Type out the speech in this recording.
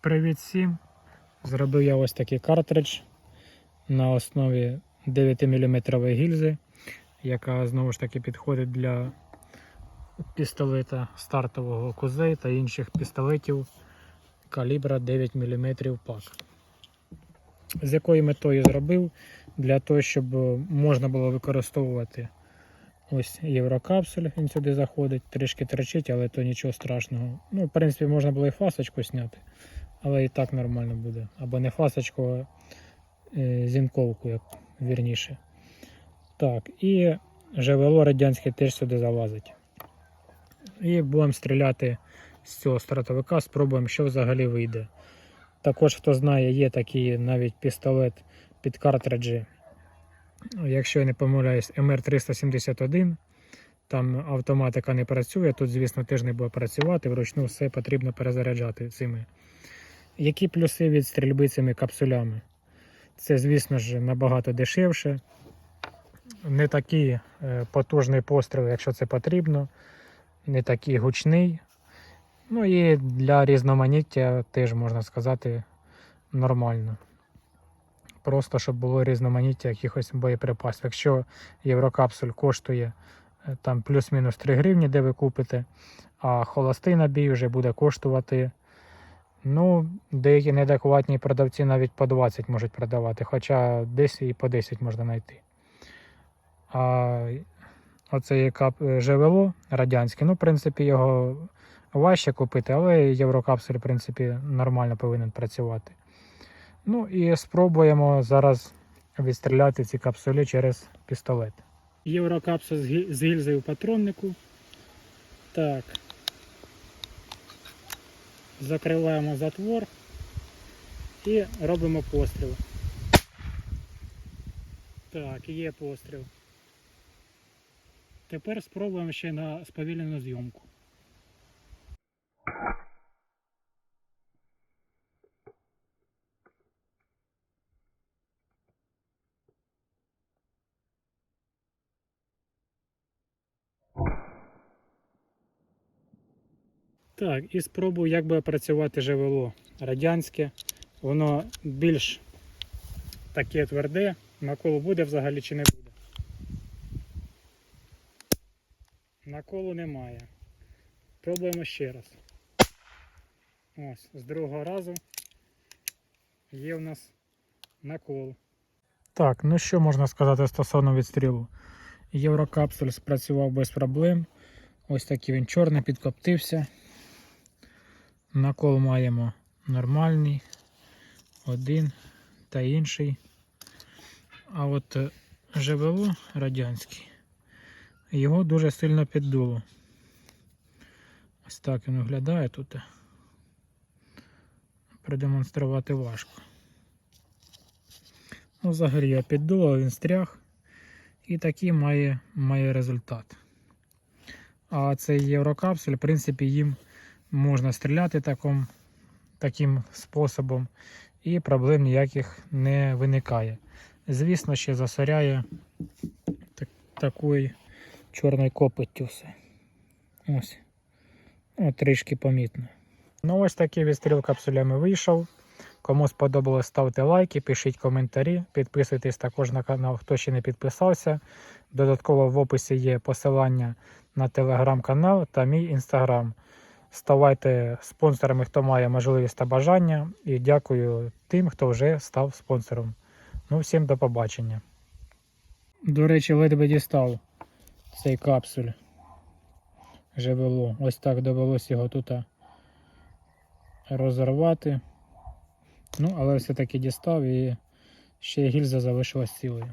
Привіт всім! Зробив я ось такий картридж на основі 9 мм гільзи, яка знову ж таки підходить для пістолета стартового кузей та інших пістолетів калібра 9 мм пак. З якою метою зробив? Для того, щоб можна було використовувати ось єврокапсуль, він сюди заходить, трішки тричить, але то нічого страшного. Ну, в принципі, можна було і фасочку зняти, але і так нормально буде. Або не фасочку, а е, зінковку, як вірніше. Так, і ЖВЛО радянське теж сюди залазить. І будемо стріляти з цього стратовика, спробуємо, що взагалі вийде. Також, хто знає, є такий навіть пістолет під картриджі, якщо я не помиляюсь, МР371. Там автоматика не працює, тут, звісно, теж не буде працювати, вручну все потрібно перезаряджати цими. Які плюси від стрільби цими капсулями? Це, звісно ж, набагато дешевше. Не такий е, потужний постріл, якщо це потрібно, не такий гучний. Ну і для різноманіття теж можна сказати нормально. Просто щоб було різноманіття якихось боєприпасів. Якщо єврокапсуль коштує е, там плюс-мінус 3 гривні, де ви купите, а холостий набій вже буде коштувати. Ну, деякі неадекватні продавці навіть по 20 можуть продавати, хоча десь і по 10 можна знайти. А оцей кап е, ЖВЛО радянський, ну, в принципі, його важче купити, але єврокапсуль, в принципі, нормально повинен працювати. Ну і спробуємо зараз відстріляти ці капсулі через пістолет. Єврокапсуль з гільзою в патроннику. Так. Закриваємо затвор і робимо постріл. Так, є постріл. Тепер спробуємо ще на сповільнену зйомку. Так, і спробую, як буде працювати ЖВЛО радянське. Воно більш таке тверде, наколу буде взагалі чи не буде. Наколу немає. Пробуємо ще раз. Ось, з другого разу є в нас накол. Так, ну що можна сказати стосовно відстрілу? Єврокапсуль спрацював без проблем. Ось такий він чорний, підкоптився. Накол маємо нормальний, один та інший. А от е, ЖВЛО радянський, його дуже сильно піддуло. Ось так він виглядає тут. Продемонструвати важко. Ну, взагалі його піддуло, він стряг і такий має, має результат. А цей єврокапсуль, в принципі, їм можна стріляти таким, таким способом, і проблем ніяких не виникає. Звісно, ще засоряє так, такою чорною копиттю все. Ось. Трішки помітно. Ну, ось такий відстріл капсулями вийшов. Кому сподобалось, ставте лайки, пишіть коментарі, підписуйтесь також на канал, хто ще не підписався. Додатково в описі є посилання на телеграм-канал та мій інстаграм. Ставайте спонсорами, хто має можливість та бажання. І дякую тим, хто вже став спонсором. Ну, всім до побачення. До речі, ледве дістав цей капсуль. ЖВЛО. Ось так довелося його тут розірвати. Ну, але все-таки дістав і ще гільза залишилась цілою.